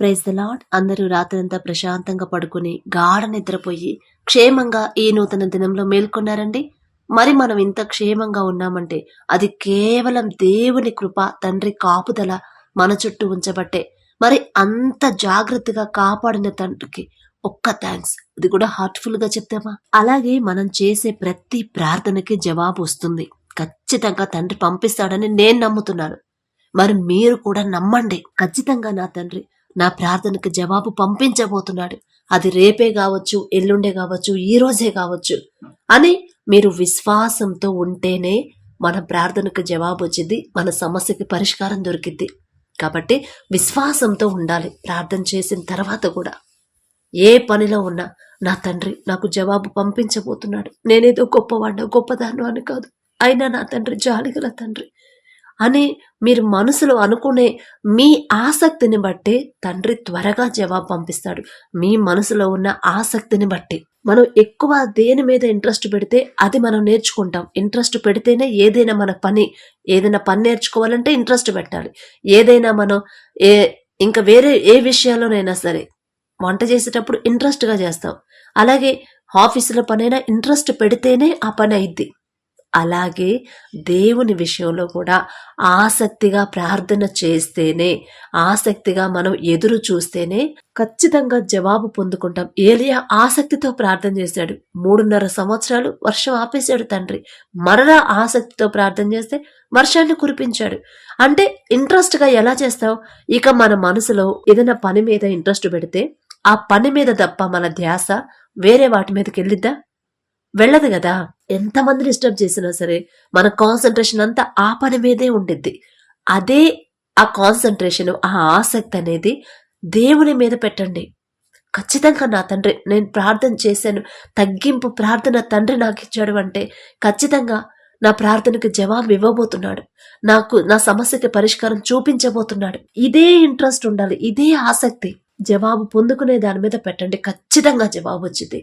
Praise the lord అందరూ రాత్రంతా ప్రశాంతంగా పడుకుని గాఢ నిద్రపోయి క్షేమంగా ఈ నూతన దినంలో మేల్కొన్నారండి. మరి మనం ఇంత క్షేమంగా ఉన్నామంటే అది కేవలం దేవుని కృప తండ్రి కాపుదల మన చుట్టూ ఉంచబట్టే. మరి అంత జాగ్రత్తగా కాపాడిన తండ్రికి ఒక్క థ్యాంక్స్ ఇది కూడా హార్ట్ఫుల్గా చెప్తామా? అలాగే మనం చేసే ప్రతి ప్రార్థనకి జవాబు వస్తుంది. ఖచ్చితంగా తండ్రి పంపిస్తాడని నేను నమ్ముతున్నాను. మరి మీరు కూడా నమ్మండి. ఖచ్చితంగా నా తండ్రి నా ప్రార్థనకు జవాబు పంపించబోతున్నాడు. అది రేపే కావచ్చు ఎల్లుండే కావచ్చు ఈ రోజే కావచ్చు. అని మీరు విశ్వాసంతో ఉంటేనే మన ప్రార్థనకు జవాబు వచ్చింది మన సమస్యకి పరిష్కారం దొరికిద్ది కాబట్టి విశ్వాసంతో ఉండాలి ప్రార్థన చేసిన తర్వాత కూడా. ఏ పనిలో ఉన్నా నా తండ్రి నాకు జవాబు పంపించబోతున్నాడు. నేనేదో గొప్పవాడిన గొప్పదాను అని కాదు. అయినా నా తండ్రి జాలిగల తండ్రి. అని మీరు మనసులో అనుకునే మీ ఆసక్తిని బట్టి తండ్రి త్వరగా జవాబు పంపిస్తాడు. మీ మనసులో ఉన్న ఆసక్తిని బట్టి. మనం ఎక్కువ దేని మీద ఇంట్రెస్ట్ పెడితే అది మనం నేర్చుకుంటాం. ఇంట్రెస్ట్ పెడితేనే ఏదైనా మన పని ఏదైనా పని నేర్చుకోవాలంటే ఇంట్రెస్ట్ పెట్టాలి. ఏదైనా మనం ఏ ఇంకా వేరే ఏ విషయాల్లోనైనా సరే వంట చేసేటప్పుడు ఇంట్రెస్ట్గా చేస్తాం. అలాగే ఆఫీసులో పనైనా ఇంట్రెస్ట్ పెడితేనే ఆ పని అయిద్ది. అలాగే దేవుని విషయంలో కూడా ఆసక్తిగా ప్రార్థన చేస్తేనే ఆసక్తిగా మనం ఎదురు చూస్తేనే ఖచ్చితంగా జవాబు పొందుకుంటాం. ఏలియా ఆసక్తితో ప్రార్థన చేశాడు. మూడున్నర సంవత్సరాలు వర్షం ఆపేశాడు తండ్రి. మరలా ఆసక్తితో ప్రార్థన చేస్తే వర్షాన్ని కురిపించాడు. అంటే ఇంట్రెస్ట్గా ఎలా చేస్తావు? ఇక మన మనసులో ఏదైనా పని మీద ఇంట్రెస్ట్ పెడితే ఆ పని మీద తప్ప మన ధ్యాస వేరే వాటి మీదకి వెళ్ళిద్దా వెళ్ళదు కదా? ఎంతమంది డిస్టర్బ్ చేసినా సరే మన కాన్సన్ట్రేషన్ అంతా ఆ పని మీదే ఉండిద్ది. అదే ఆ కాన్సన్ట్రేషన్ ఆ ఆసక్తి అనేది దేవుని మీద పెట్టండి. ఖచ్చితంగా నా తండ్రి నేను ప్రార్థన చేశాను. తగ్గింపు ప్రార్థన తండ్రి నాకు ఇచ్చాడు అంటే ఖచ్చితంగా నా ప్రార్థనకు జవాబు ఇవ్వబోతున్నాడు. నాకు నా సమస్యకి పరిష్కారం చూపించబోతున్నాడు. ఇదే ఇంట్రెస్ట్ ఉండాలి ఇదే ఆసక్తి. జవాబు పొందుకునే దాని మీద పెట్టండి. ఖచ్చితంగా జవాబు వచ్చింది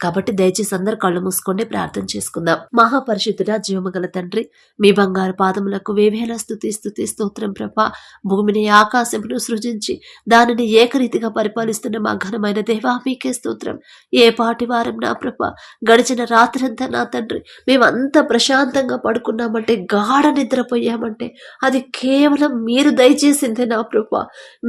కాబట్టి దయచేసి అందరు కళ్ళు మూసుకోండి ప్రార్థన చేసుకుందాం. మహాపరిశుద్ధుడ జీవమగల తండ్రి మీ బంగారు పాదములకు వేవేల స్థుతి స్థుతి స్తోత్రం ప్రభ. భూమిని ఆకాశమును సృజించి దానిని ఏకరీతిగా పరిపాలిస్తున్న మా ఘనమైన దేవా మీకే స్తోత్రం. ఏ పాటి వారం నా ప్రభ గడిచిన రాత్రంతా నా తండ్రి మేమంతా ప్రశాంతంగా పడుకున్నామంటే గాఢ నిద్రపోయామంటే అది కేవలం మీరు దయచేసిందే నా ప్రభ.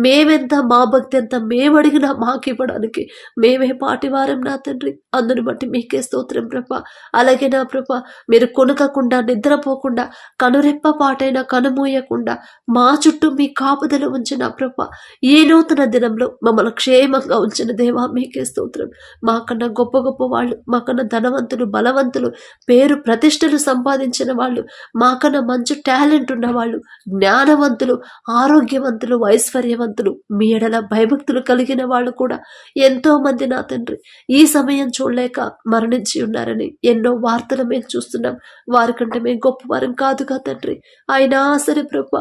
మేమెంత మా భక్తి ఎంత మేమడిగినా మాకు ఇవ్వడానికి మేమే పాటివారం నా తండ్రి. అందుని బట్టి మీకే స్తోత్రం ప్రభ. అలాగే నా ప్రభ మీరు కొనకకుండా నిద్రపోకుండా కనురెప్ప పాటైనా కనుమూయకుండా మా చుట్టూ మీ కాపుదల ఉంచిన ప్రభ ఏ నూతన దినంలో మమ్మల్ని క్షేమంగా ఉంచిన దేవా మీకే స్తోత్రం. మాకన్నా గొప్ప గొప్ప వాళ్ళు మాకన్నా ధనవంతులు బలవంతులు పేరు ప్రతిష్టలు సంపాదించిన వాళ్ళు మాకన్నా మంచి టాలెంట్ ఉన్న వాళ్ళు జ్ఞానవంతులు ఆరోగ్యవంతులు ఐశ్వర్యవంతులు మీ ఎడల భయభక్తులు కలిగిన వాళ్ళు కూడా ఎంతో మంది నా తండ్రి. ఈ సమయం చూడలేక మరణించి ఉన్నారని ఎన్నో వార్తలు మేము చూస్తున్నాం. వారికంటే మేము గొప్పవారం కాదుగా తండ్రి. అయినా సరే ప్రభ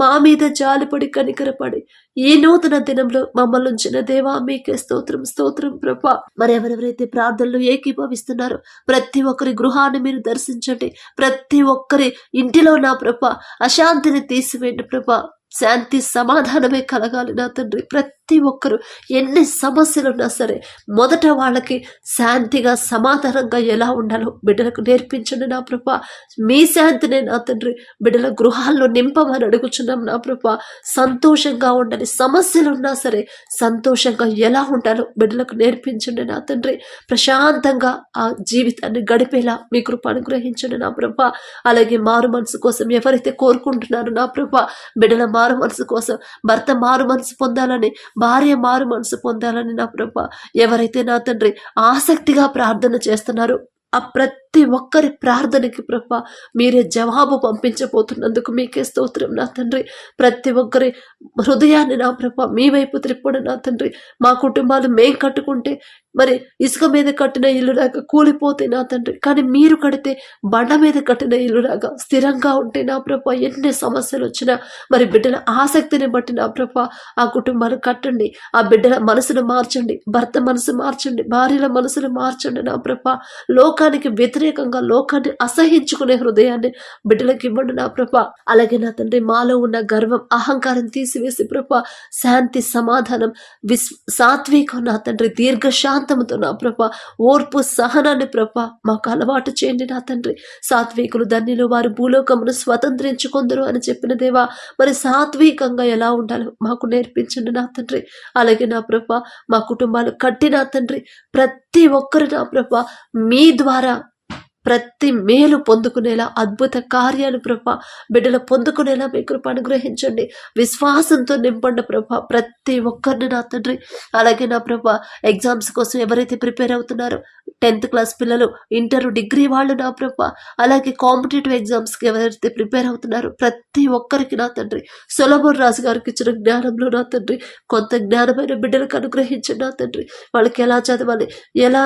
మా మీద జాలిపడి కనికరపడి ఈ నూతన దినంలో మమ్మల్ని ఉంచిన దేవా మీకే స్తోత్రం స్తోత్రం ప్రభ. మరి ఎవరెవరైతే ప్రార్థనలు ఏకీభవిస్తున్నారో ప్రతి ఒక్కరి గృహాన్ని మీరు దర్శించండి. ప్రతి ఒక్కరి ఇంటిలో నా ప్రభ అశాంతిని తీసివేయండి ప్రభ. శాంతి సమాధానమే కలగాలి నా తండ్రి. ప్రతి ఒక్కరు ఎన్ని సమస్యలు ఉన్నా సరే మొదట వాళ్ళకి శాంతిగా సమాధానంగా ఎలా ఉండాలో బిడ్డలకు నేర్పించండి నా ప్రభ. మీ శాంతినే నా తండ్రి. బిడ్డల గృహాల్లో నింపమని అడుగుచున్నాం నా ప్రభ. సంతోషంగా ఉండాలి. సమస్యలు ఉన్నా సరే సంతోషంగా ఎలా ఉండాలో బిడ్డలకు నేర్పించండి నా తండ్రి. ప్రశాంతంగా ఆ జీవితాన్ని గడిపేలా మీ కృప అనుగ్రహించండి నా ప్రభ. అలాగే మారు మనసు కోసం ఎవరైతే కోరుకుంటున్నారో నా ప్రభ బిడ్డల మారు మనసు కోసం భర్త మారు మనసు పొందాలని భార్య మారు మనసు పొందాలని నా ప్రభ ఎవరైతే నా తండ్రి ఆసక్తిగా ప్రార్థన చేస్తున్నారో ఆ ప్రతి ప్రతి ఒక్కరి ప్రార్థనకి ప్రభ మీరే జవాబు పంపించబోతున్నందుకు మీకే స్తోత్రం నా తండ్రి. ప్రతి ఒక్కరి హృదయాన్ని నా ప్రభ మీ వైపు త్రిప్పుడు నా తండ్రి. మా కుటుంబాలు మేం కట్టుకుంటే మరి ఇసుక మీద కట్టిన ఇల్లులాగా కూలిపోతే నా తండ్రి. కానీ మీరు కడితే బండ మీద కట్టిన ఇల్లులాగా స్థిరంగా ఉంటే నా ప్రభ ఎన్ని సమస్యలు వచ్చినా మరి బిడ్డల ఆసక్తిని బట్టి నా ప్రభ ఆ కుటుంబాలు కట్టండి. ఆ బిడ్డల మనసును మార్చండి. భర్త మనసు మార్చండి. భార్యల మనసును మార్చండి నా ప్రభ. లోకానికి వ్యతిరేక వ్యతిరేకంగా లోకాన్ని అసహించుకునే హృదయాన్ని బిడ్డలకు ఇవ్వండి నా ప్రభ. అలాగే నా తండ్రి మాలో ఉన్న గర్వం అహంకారం తీసివేసి ప్రభ. శాంతి సమాధానం విస్ సాత్వికం నా తండ్రి దీర్ఘశాంతముతో నా ప్రభ. ఓర్పు సహనాన్ని ప్రభ మాకు అలవాటు చేయండి నా తండ్రి. సాత్వికులు ధన్యులు వారు భూలోకమును స్వతంత్రించుకుందరు అని చెప్పిన దేవా మరి సాత్వికంగా ఎలా ఉండాలో మాకు నేర్పించండి నా తండ్రి. అలాగే నా ప్రభ మా కుటుంబాలు కట్టి నా తండ్రి ప్రతి ఒక్కరు నా ప్రభ మీ ద్వారా ప్రతి మేలు పొందుకునేలా అద్భుత కార్యాలు ప్రభ బిడ్డలు పొందుకునేలా మీ కృప అనుగ్రహించండి. విశ్వాసంతో నింపండి ప్రభ ప్రతి ఒక్కరిని నా తండ్రి. అలాగే నా ప్రభ ఎగ్జామ్స్ కోసం ఎవరైతే ప్రిపేర్ అవుతున్నారో టెన్త్ క్లాస్ పిల్లలు ఇంటర్ డిగ్రీ వాళ్ళు నా ప్రభ అలాగే కాంపిటేటివ్ ఎగ్జామ్స్కి ఎవరైతే ప్రిపేర్ అవుతున్నారో ప్రతి ఒక్కరికి నా తండ్రి. సులభం రాజు గారికి ఇచ్చిన జ్ఞానంలో నా తండ్రి. కొంత జ్ఞానమైన బిడ్డలకు అనుగ్రహించండి నా తండ్రి. వాళ్ళకి ఎలా చదవాలి ఎలా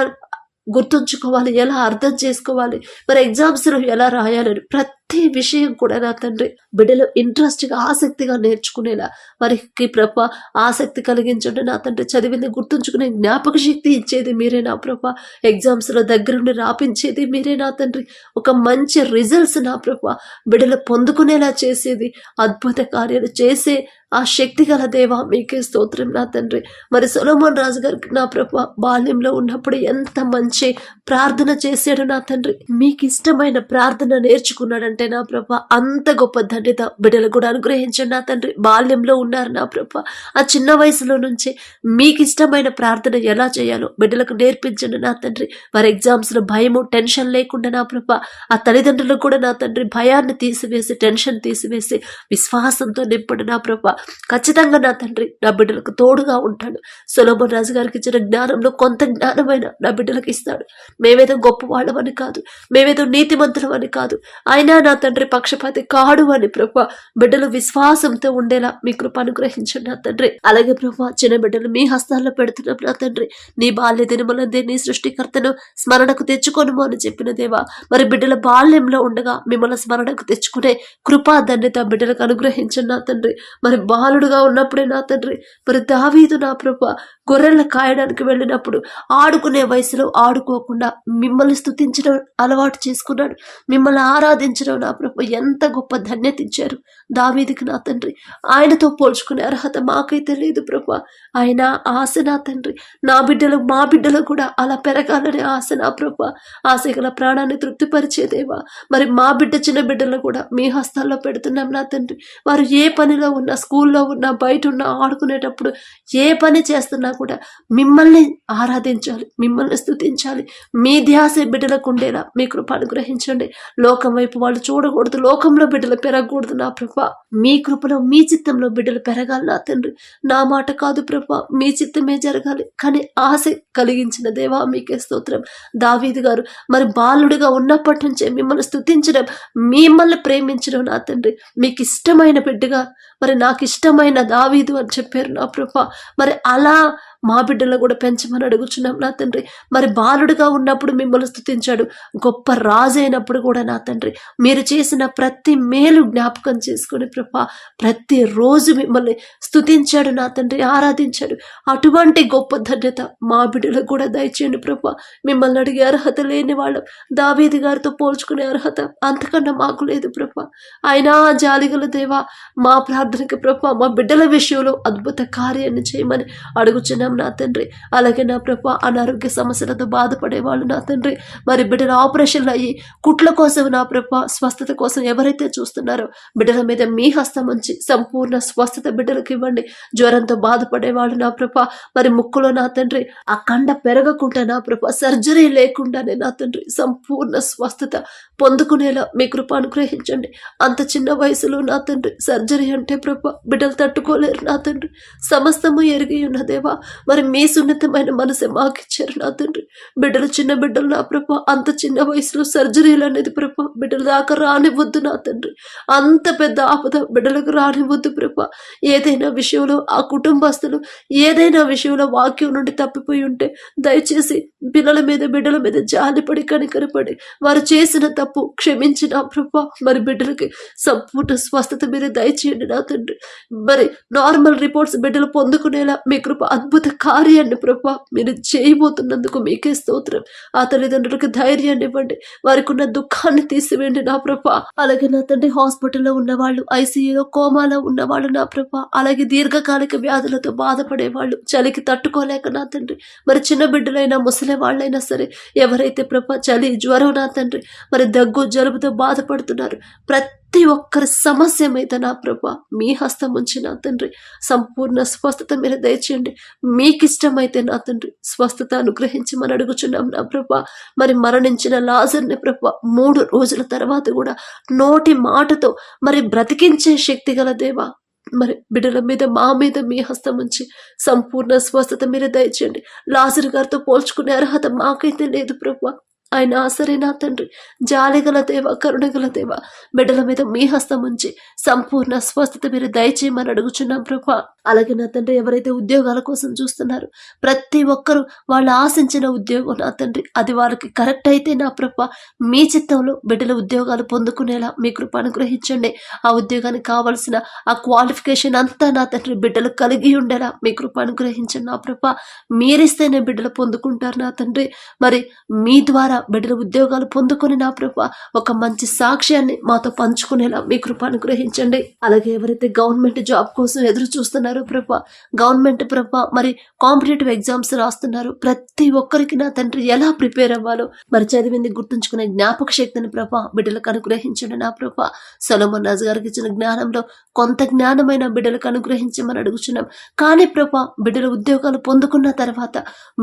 గుర్తుంచుకోవాలి ఎలా అర్థం చేసుకోవాలి మరి ఎగ్జామ్స్లో ఎలా రాయాలని ప్రతి విషయం కూడా నా తండ్రి బిడ్డలు ఇంట్రెస్ట్గా ఆసక్తిగా నేర్చుకునేలా వారికి ప్రభ ఆసక్తి కలిగించండి నా తండ్రి. చదివింది గుర్తుంచుకునే జ్ఞాపక శక్తి ఇచ్చేది మీరే నా ప్రభ. ఎగ్జామ్స్లో దగ్గరుండి రాపించేది మీరే నా తండ్రి. ఒక మంచి రిజల్ట్స్ నా ప్రభ. బిడ్డలు పొందుకునేలా చేసేది అద్భుత కార్యాలు చేసే ఆ శక్తి గల దేవా మీకే స్తోత్రం నా తండ్రి. మరి సొలమోన్ రాజు గారికి నా ప్రభ బాల్యంలో ఉన్నప్పుడు ఎంత మంచి ప్రార్థన చేశాడు నా తండ్రి. మీకు ఇష్టమైన ప్రార్థన నేర్చుకున్నాడంటే నా ప్రభ అంత గొప్ప తండ్రిత బిడ్డలు కూడా అనుగ్రహించండి నా తండ్రి. బాల్యంలో ఉన్నారు నా ప్రభ. ఆ చిన్న వయసులో నుంచి మీకు ఇష్టమైన ప్రార్థన ఎలా చేయాలో బిడ్డలకు నేర్పించండి నా తండ్రి. వారి ఎగ్జామ్స్లో భయము టెన్షన్ లేకుండా నా ప్రభ ఆ తల్లిదండ్రులు కూడా నా తండ్రి భయాన్ని తీసివేసి టెన్షన్ తీసివేసి విశ్వాసంతో నింపడు నా ప్రభ. ఖచ్చితంగా నా తండ్రి నా బిడ్డలకు తోడుగా ఉంటాడు. సులభం రాజు గారికి ఇచ్చిన జ్ఞానంలో కొంత జ్ఞానమైన నా బిడ్డలకు ఇస్తాడు. మేమేదో గొప్ప వాళ్ళమని కాదు మేమేదో నీతిమంతులమని కాదు. అయినా నా తండ్రి పక్షపాతి కాడు అని ప్రభు బిడ్డలు విశ్వాసంతో ఉండేలా మీ కృప అనుగ్రహించండి నా తండ్రి. అలాగే ప్రభు చిన్న బిడ్డలు మీ హస్తాల్లో పెడుతున్నాం నా తండ్రి. నీ బాల్య దినములందే నీ సృష్టికర్తను స్మరణకు తెచ్చుకోనుము అని చెప్పిన దేవా మరి బిడ్డల బాల్యంలో ఉండగా మిమ్మల్ని స్మరణకు తెచ్చుకునే కృపా ధన్యత బిడ్డలకు అనుగ్రహించండి నా తండ్రి. మరి బాలుడుగా ఉన్నప్పుడే నా తండ్రి మరి దావీదు నా ప్రభ గొర్రెల కాయడానికి వెళ్ళినప్పుడు ఆడుకునే వయసులో ఆడుకోకుండా మిమ్మల్ని స్థుతించడం అలవాటు చేసుకున్నాడు. మిమ్మల్ని ఆరాధించడం నా ప్రభ ఎంత గొప్ప ధన్యత ఇచ్చారు. దావీదికి నా తండ్రి ఆయనతో పోల్చుకునే అర్హత మాకైతే లేదు ప్రభ. ఆయన ఆశ నా తండ్రి. నా బిడ్డలు మా బిడ్డలు కూడా అలా పెరగాలనే ఆశ నా ప్రభ. ఆశ గల ప్రాణాన్ని తృప్తిపరిచేదేవా మరి మా బిడ్డ చిన్న బిడ్డలు కూడా మీ హస్తాల్లో పెడుతున్నాం నా తండ్రి. వారు ఏ పనిలో ఉన్నా స్కూల్లో ఉన్నా బయట ఉన్నా ఆడుకునేటప్పుడు ఏ పని చేస్తున్నా కూడా మిమ్మల్ని ఆరాధించాలి మిమ్మల్ని స్థుతించాలి. మీ ధ్యాస బిడ్డలకు ఉండేలా మీ కృప అనుగ్రహించండి. లోకం వైపు వాళ్ళు చూడకూడదు లోకంలో బిడ్డలు పెరగకూడదు నా ప్రభ. మీ కృపలో మీ చిత్తంలో బిడ్డలు పెరగాలి నా తండ్రి. నా మాట కాదు ప్రభ మీ చిత్తమే జరగాలి. కానీ ఆశ కలిగించిన దేవా మీకే స్తోత్రం. దావీదు గారు మరి బాలుడిగా ఉన్నప్పటి నుంచే మిమ్మల్ని స్థుతించడం మిమ్మల్ని ప్రేమించడం నా తండ్రి. మీకు ఇష్టమైన బిడ్డగా మరి నాకు ఇష్టమైన దావీదు అని చెప్పారు నా ప్రభ. మరి అలా మా బిడ్డలో కూడా పెంచమని అడుగుచున్నాం నా తండ్రి. మరి బాలుడుగా ఉన్నప్పుడు మిమ్మల్ని స్థుతించాడు. గొప్ప రాజు అయినప్పుడు కూడా నా తండ్రి. మీరు చేసిన ప్రతి మేలు జ్ఞాపకం చేసుకుని ప్రభా ప్రతి రోజు మిమ్మల్ని స్థుతించాడు నా తండ్రి ఆరాధించాడు. అటువంటి గొప్ప ధన్యత మా బిడ్డలకు కూడా దయచేయండి ప్రభా. మిమ్మల్ని అడిగే అర్హత లేని వాళ్ళం. దావేది గారితో పోల్చుకునే అర్హత అంతకన్నా మాకు లేదు ప్రభా. అయినా జాలిగల దేవా మా ప్రార్థనకి ప్రభా మా బిడ్డల విషయంలో అద్భుత కార్యాన్ని చేయమని అడుగుచున్నాం నా తండ్రి. అలాగే నా ప్రభా అనారోగ్య సమస్యలతో బాధపడేవాళ్ళు నా తండ్రి. మరి బిడ్డల ఆపరేషన్లు అయ్యి కుట్ల కోసం నా ప్రభా స్వస్థత కోసం ఎవరైతే చూస్తున్నారో బిడ్డల మీద మీ హస్తం ఉంచి సంపూర్ణ స్వస్థత బిడ్డలకు ఇవ్వండి. జ్వరంతో బాధపడేవాళ్ళు నా ప్రభా. మరి ముక్కులో నా తండ్రి ఆ కండ పెరగకుండా నా ప్రభా సర్జరీ లేకుండానే నా తండ్రి సంపూర్ణ స్వస్థత పొందుకునేలా మీ కృప అనుగ్రహించండి. అంత చిన్న వయసులో నా తండ్రి సర్జరీ అంటే ప్రభ బిడ్డలు తట్టుకోలేరు నా తండ్రి. సమస్తము ఎరిగి ఉన్నదేవా మరి మీ సున్నితమైన మనసే మాకిచ్చారు నా తండ్రి. బిడ్డలు చిన్న బిడ్డలు నా ప్రభ అంత చిన్న వయసులో సర్జరీలు అనేది ప్రభ బిడ్డల దాకా రానివ్వద్దు నా తండ్రి. అంత పెద్ద ఆపద బిడ్డలకు రానివ్వద్దు ప్రభ. ఏదైనా విషయంలో ఆ కుటుంబస్తులు ఏదైనా విషయంలో వాక్యం నుండి తప్పిపోయి ఉంటే దయచేసి పిల్లల మీద బిడ్డల మీద జాలిపడి కనికరపడి వారు చేసిన తప్పు క్షమించి నా ప్రభా. మరి బిడ్డలకి సంపూర్ణ స్వస్థత మీద దయచేయండి నా తండ్రి. మరి నార్మల్ రిపోర్ట్స్ బిడ్డలు పొందుకునేలా మీ కృప అద్భుత కార్యాన్ని ప్రభా మీరు చేయబోతున్నందుకు మీకే స్తోత్రం. ఆ తల్లిదండ్రులకు ధైర్యాన్ని ఇవ్వండి. వారికి ఉన్న దుఃఖాన్ని తీసివేయండి నా ప్రభా. అలాగే నా తండ్రి హాస్పిటల్లో ఉన్నవాళ్ళు ఐసీయూలో కోమాలో ఉన్నవాళ్ళు నా ప్రభా. అలాగే దీర్ఘకాలిక వ్యాధులతో బాధపడే వాళ్ళు చలికి తట్టుకోలేక నా తండ్రి. మరి చిన్న బిడ్డలైన ముసలి వాళ్ళైనా సరే ఎవరైతే ప్రభా చలి జ్వరం నా తండ్రి మరి దగ్గు జలుబుతో బాధపడుతున్నారు ప్రతి ఒక్కరి సమస్య మీద నా ప్రభా మీ హస్తం ఉంచి నా తండ్రి. సంపూర్ణ స్వస్థత మీరు దయచేయండి. మీకు ఇష్టమైతే నా తండ్రి స్వస్థత అనుగ్రహించమని అడుగుచున్నాం నా ప్రభా. మరి మరణించిన లాజర్ని ప్రభా మూడు రోజుల తర్వాత కూడా నోటి మాటతో మరి బ్రతికించే శక్తి గల దేవా మరి బిడ్డల మీద మా మీద మీ హస్తం ఉంచి సంపూర్ణ స్వస్థత మీద దయచేయండి. లాజర్ గారితో పోల్చుకునే అర్హత మాకైతే లేదు ప్రభావ ఆయన ఆసరేనా తండ్రి. జాలిగల దేవ కరుణగల దేవ బిడ్డల మీద మీ హస్తం ఉంచి సంపూర్ణ స్వస్థత మీరు దయచేయమని అడుగుచున్నాం ప్రభా. అలాగే నా తండ్రి ఎవరైతే ఉద్యోగాల కోసం చూస్తున్నారు ప్రతి ఒక్కరూ వాళ్ళు ఆశించిన ఉద్యోగం నా తండ్రి. అది వాళ్ళకి కరెక్ట్ అయితే నా ప్రభ మీ చిత్తంలో బిడ్డల ఉద్యోగాలు పొందుకునేలా మీ కృప అనుగ్రహించండి. ఆ ఉద్యోగానికి కావలసిన ఆ క్వాలిఫికేషన్ అంతా నా తండ్రి బిడ్డలు కలిగి ఉండేలా మీ కృప అనుగ్రహించండి నా ప్రభ. మీరిస్తేనే బిడ్డలు పొందుకుంటారు నా తండ్రి. మరి మీ ద్వారా బిడ్డల ఉద్యోగాలు పొందుకొని నా ప్రభా ఒక మంచి సాక్ష్యాన్ని మాతో పంచుకునేలా మీ కృప అనుగ్రహించండి. అలాగే ఎవరైతే గవర్నమెంట్ జాబ్ కోసం ఎదురు చూస్తున్నారో ప్రభా గవర్నమెంట్ ప్రభా మరి కాంపిటేటివ్ ఎగ్జామ్స్ రాస్తున్నారు. ప్రతి ఒక్కరికి నా తండ్రి ఎలా ప్రిపేర్ అవ్వాలో మరి చదివింది గుర్తుంచుకునే జ్ఞాపక శక్తిని ప్రభా బిడ్డలకు అనుగ్రహించండి నా ప్రభా. సొలమన్ రాజు గారికి ఇచ్చిన జ్ఞానంలో కొంత జ్ఞానమైన బిడ్డలకు అనుగ్రహించమని అడుగుచున్నాం. కానీ ప్రభా బిడ్డల ఉద్యోగాలు పొందుకున్న తర్వాత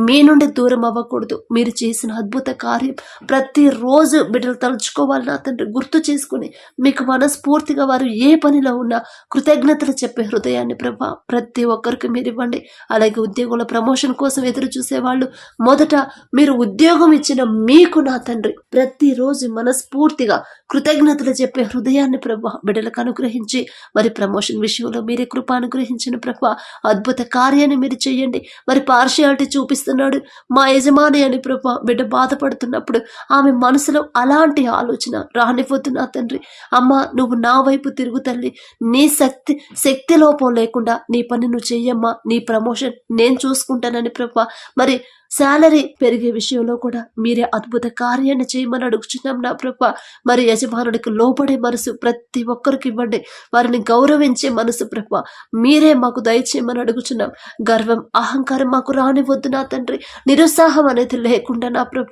మీ నుండి దూరం అవ్వకూడదు. మీరు చేసిన అద్భుత కార్యం ప్రతిరోజు బిడ్డలు తలుచుకోవాలి నా తండ్రి గుర్తు చేసుకుని మీకు మనస్ఫూర్తిగా వారు ఏ పనిలో ఉన్నా కృతజ్ఞతలు చెప్పే హృదయాన్ని ప్రభా ప్రతి ఒక్కరికి మీరు ఇవ్వండి. అలాగే ఉద్యోగుల ప్రమోషన్ కోసం ఎదురు చూసేవాళ్ళు మొదట మీరు ఉద్యోగం ఇచ్చిన మీకు నా తండ్రి ప్రతిరోజు మనస్ఫూర్తిగా కృతజ్ఞతలు చెప్పే హృదయాన్ని ప్రభా బిడ్డలకు అనుగ్రహించి మరి ప్రమోషన్ విషయంలో మీరే కృప అనుగ్రహించిన ప్రభా అద్భుత కార్యాన్ని మీరు చేయండి. మరి పార్షియాలిటీ చూపిస్తున్నాడు మా యజమాని అని ప్రభా బిడ్డ బాధపడుతున్నాడు. బాధపడుతున్నప్పుడు ఆమె మనసులో అలాంటి ఆలోచన రానివ్వద్దు నా తండ్రి? అమ్మ నువ్వు నా వైపు తిరుగు తల్లి. నీ శక్తి శక్తి లోపం లేకుండా నీ పని నువ్వు చెయ్యమ్మా. నీ ప్రమోషన్ నేను చూసుకుంటానని ప్రభా. మరి శాలరీ పెరిగే విషయంలో కూడా మీరే అద్భుత కార్యాన్ని చేయమని అడుగుచున్నాం నా ప్రభ. మరి యజమానుడికి లోపడే మనసు ప్రతి ఒక్కరికి ఇవ్వండి. వారిని గౌరవించే మనసు ప్రభ. మీరే మాకు దయచేయమని అడుగుచున్నాం. గర్వం అహంకారం మాకు రానివద్దు నా తండ్రి. నిరుత్సాహం అనేది లేకుండా నా ప్రభ.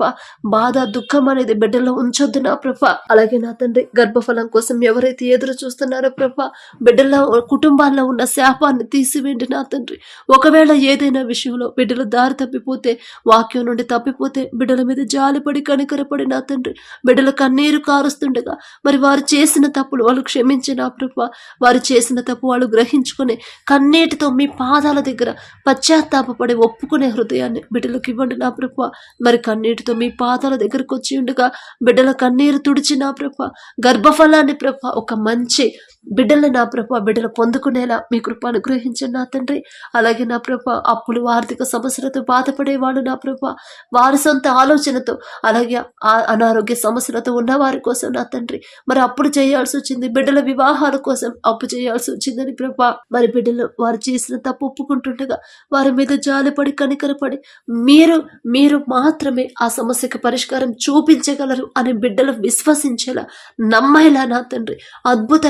బాధ దుఃఖం అనేది బిడ్డలో ఉంచొద్దు నా ప్రభ. అలాగే నా తండ్రి గర్భఫలం కోసం ఎవరైతే ఎదురు చూస్తున్నారో ప్రభ బిడ్డల కుటుంబాల్లో ఉన్న శాపాన్ని తీసివేయండి నా తండ్రి. ఒకవేళ ఏదైనా విషయంలో బిడ్డలు దారి తప్పిపోతే వాక్యం నుండి తప్పిపోతే బిడ్డల మీద జాలిపడి కనికరపడి నా తండ్రి బిడ్డల కన్నీరు కారుస్తుండగా మరి వారు చేసిన తప్పులు వాళ్ళు క్షమించి నా ప్రభ వారు చేసిన తప్పు వాళ్ళు గ్రహించుకొని కన్నీటితో మీ పాదాల దగ్గర పశ్చాత్తాపడి ఒప్పుకునే హృదయాన్ని బిడ్డలకు ఇవ్వండి నా ప్రభ. మరి కన్నీటితో మీ పాదాల దగ్గరకు వచ్చి ఉండగా బిడ్డల కన్నీరు తుడిచి నా ప్రభ గర్భఫలాన్ని ప్రభ ఒక మంచి బిడ్డల్ని నా ప్రభ బిడ్డలు పొందుకునేలా మీ కృప అనుగ్రహించండి నా తండ్రి. అలాగే నా ప్రభ అప్పులు ఆర్థిక సమస్యలతో బాధపడేవాళ్ళు నా ప్రభ వారి సొంత ఆలోచనతో అలాగే ఆ- అనారోగ్య సమస్యలతో ఉన్నవారి కోసం నా తండ్రి. మరి అప్పులు చేయాల్సి వచ్చింది బిడ్డల వివాహాల కోసం అప్పు చేయాల్సి వచ్చిందని ప్రభ మరి బిడ్డలు వారు చేసిన తప్పు ఒప్పుకుంటుండగా వారి మీద జాలిపడి కనికరపడి మీరు మీరు మాత్రమే ఆ సమస్యకు పరిష్కారం చూపించగలరు అని బిడ్డలు విశ్వసించేలా నమ్మేలా నా తండ్రి. అద్భుత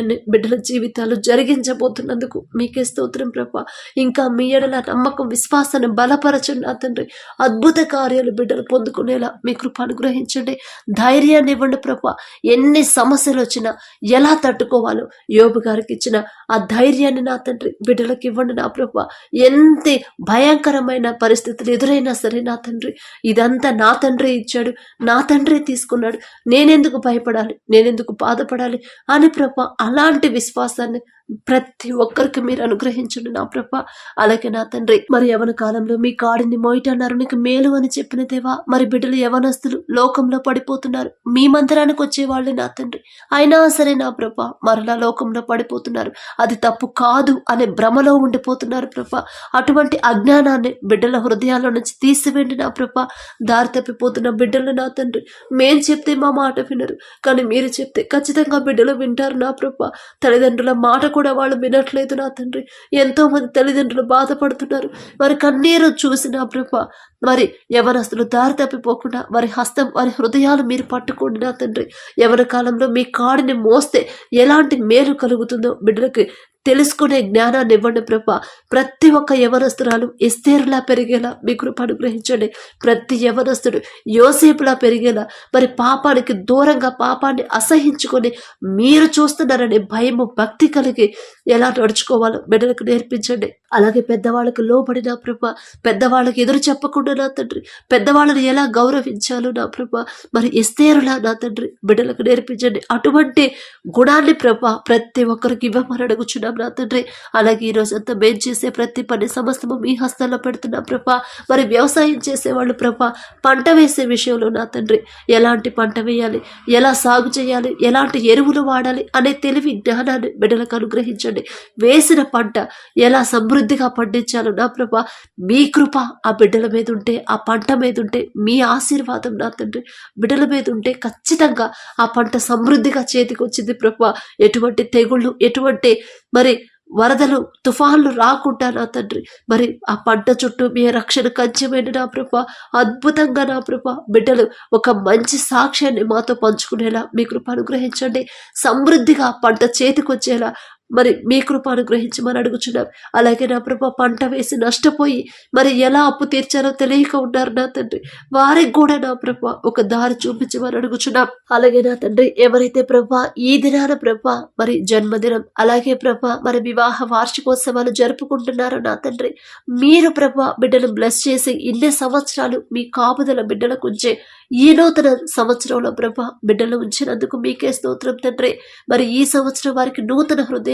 కార్యాన్ని బిడ్డల జీవితాలు జరిగించబోతున్నందుకు మీకే స్తోత్రం ప్రభ. ఇంకా మీ ఎడల నమ్మకం విశ్వాసాన్ని బలపరచండి నా తండ్రి. అద్భుత కార్యాలు బిడ్డలు పొందుకునేలా మీ కృప అనుగ్రహించండి. ధైర్యాన్ని ఇవ్వండి ప్రభ. ఎన్ని సమస్యలు వచ్చినా ఎలా తట్టుకోవాలో యోబు గారికి ఇచ్చిన ఆ ధైర్యాన్ని నా తండ్రి బిడ్డలకు ఇవ్వండి నా ప్రభు ఎంత భయంకరమైన పరిస్థితులు ఎదురైనా సరే నా తండ్రి ఇదంతా నా తండ్రి ఇచ్చాడు నా తండ్రి తీసుకున్నాడు. నేనెందుకు భయపడాలి? నేనెందుకు బాధపడాలి? అని ప్రభు అలాంటి విశ్వాసాన్ని ప్రతి ఒక్కరికి మీరు అనుగ్రహించండి నా ప్రభ. అలాగే నా తండ్రి మరి యవన కాలంలో మీ కాడిని మోయటన్నారు నీకు మేలు అని చెప్పిన దేవా. మరి బిడ్డలు యవనస్తులు లోకంలో పడిపోతున్నారు. మీ మందిరానికి వచ్చేవాళ్ళు నా తండ్రి. అయినా సరే నా ప్రభ మరలా లోకంలో పడిపోతున్నారు. అది తప్పు కాదు అనే భ్రమలో ఉండిపోతున్నారు ప్రభ. అటువంటి అజ్ఞానాన్ని బిడ్డల హృదయాల్లో నుంచి తీసివేండి నా ప్రభ. దారి తప్పిపోతున్న బిడ్డలు నా తండ్రి. మేం చెప్తే మా మాట వినరు కానీ మీరు చెప్తే ఖచ్చితంగా బిడ్డలు వింటారు నా ప్రభ. తల్లిదండ్రుల మాట కూడా కూడా వాళ్ళు వినట్లేదు నా తండ్రి. ఎంతో మంది తల్లిదండ్రులు బాధపడుతున్నారు. వారి కన్నీరు చూసిన బ్రహ్మ మరి యవనస్తులు దారి తప్పిపోకుండా వారి హస్తం వారి హృదయాలు మీరు పట్టుకోండి నా తండ్రి. యవన కాలంలో మీ కాడిని మోస్తే ఎలాంటి మేలు కలుగుతుందో బిడ్డలకి తెలుసుకునే జ్ఞానాన్ని ఇవ్వండి ప్రభ. ప్రతి ఒక్క యవనస్తురాలు ఎస్తేరులా పెరిగేలా మీ కృప అనుగ్రహించండి. ప్రతి యవనస్తుడు యోసేపులా పెరిగేలా మరి పాపానికి దూరంగా పాపాన్ని అసహించుకొని మీరు చూస్తున్నారని భయము భక్తి కలిగి ఎలా నడుచుకోవాలో బిడ్డలకు నేర్పించండి. అలాగే పెద్దవాళ్ళకు లోబడిన ప్రభ పెద్దవాళ్ళకి ఎదురు చెప్పకుండా నా తండ్రి పెద్దవాళ్ళని ఎలా గౌరవించాలో నా ప్రభ మరి ఎస్తేరులా నా తండ్రి బిడ్డలకు నేర్పించండి. అటువంటి గుణాన్ని ప్రభ ప్రతి ఒక్కరికి ఇవ్వమని అడుగుచున్నాం నా తండ్రి. అలాగే ఈ అంతా మేం చేసే ప్రతి పని సమస్తము మీ హస్తాల్లో పెడుతున్నాం ప్రభ. మరి వ్యవసాయం చేసేవాళ్ళు ప్రభ పంట వేసే విషయంలో నా తండ్రి ఎలాంటి పంట వేయాలి ఎలా సాగు చేయాలి ఎలాంటి ఎరువులు వాడాలి అనే తెలివి జ్ఞానాన్ని బిడ్డలకు అనుగ్రహించండి. వేసిన పంట ఎలా సమృద్ధి సమృద్ధిగా పండించాను నా ప్రభ. మీ కృప ఆ బిడ్డల మీద ఉంటే ఆ పంట మీద ఉంటే మీ ఆశీర్వాదం నా తండ్రి. బిడ్డల మీద ఉంటే ఖచ్చితంగా ఆ పంట సమృద్ధిగా చేతికి వచ్చింది ప్రభ. ఎటువంటి తెగుళ్ళు ఎటువంటి మరి వరదలు తుఫాన్లు రాకుండా నా తండ్రి. మరి ఆ పంట చుట్టూ మీ రక్షణ కంచెమైన నా ప్రభ. అద్భుతంగా నా ప్రభ. బిడ్డలు ఒక మంచి సాక్ష్యాన్ని మాతో పంచుకునేలా మీ కృప అనుగ్రహించండి. సమృద్ధిగా పంట చేతికొచ్చేలా మరి మీ కృప అనుగ్రహించమని అడుగుచున్నాం. అలాగే నా ప్రభ పంట వేసి నష్టపోయి మరి ఎలా అప్పు తీర్చారో తెలియక ఉన్నారు నా తండ్రి. వారికి కూడా నా ప్రభ ఒక దారి చూపించమని అడుగుచున్నాం. అలాగే నా తండ్రి ఎవరైతే ప్రభ ఈ దినాన ప్రభ మరి జన్మదినం అలాగే ప్రభ మరి వివాహ వార్షికోత్సవాలు జరుపుకుంటున్నారో నా తండ్రి మీరు ప్రభ బిడ్డను బ్లెస్ చేసి ఇన్ని సంవత్సరాలు మీ కాపుదల బిడ్డలకు ఉంచే ఈ నూతన సంవత్సరంలో ప్రభ బిడ్డలు ఉంచినందుకు మీకే స్తోత్రం తండ్రి. మరి ఈ సంవత్సరం వారికి నూతన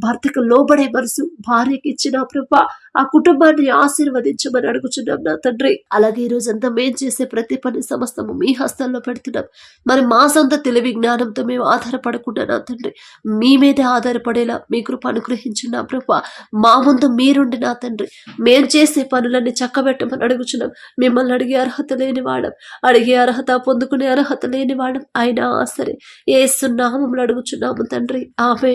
భర్తకు లోబడే మనసు భార్యకి ఇచ్చిన ప్రభ ఆ కుటుంబాన్ని ఆశీర్వదించమని అడుగుచున్నాం నా తండ్రి. అలాగే ఈ రోజంతా మేం చేసే ప్రతి పని సమస్తము మీ హస్తంలో పెడుతున్నాం. మరి మా సొంత తెలివి జ్ఞానంతో మేము ఆధారపడకుండా నా తండ్రి మీ మీదే ఆధారపడేలా మీ కృప అనుగ్రహించున్నా ప్రభ. మా ముందు మీరుండి నా తండ్రి. మేం చేసే పనులన్నీ చక్కబెట్టమని అడుగుచున్నాం. మిమ్మల్ని అడిగే అర్హత లేని వాడం అడిగే అర్హత పొందుకునే అర్హత లేని వాడం అయినా సరే ఏ సున్నామములు అడుగుచున్నాము తండ్రి. ఆమె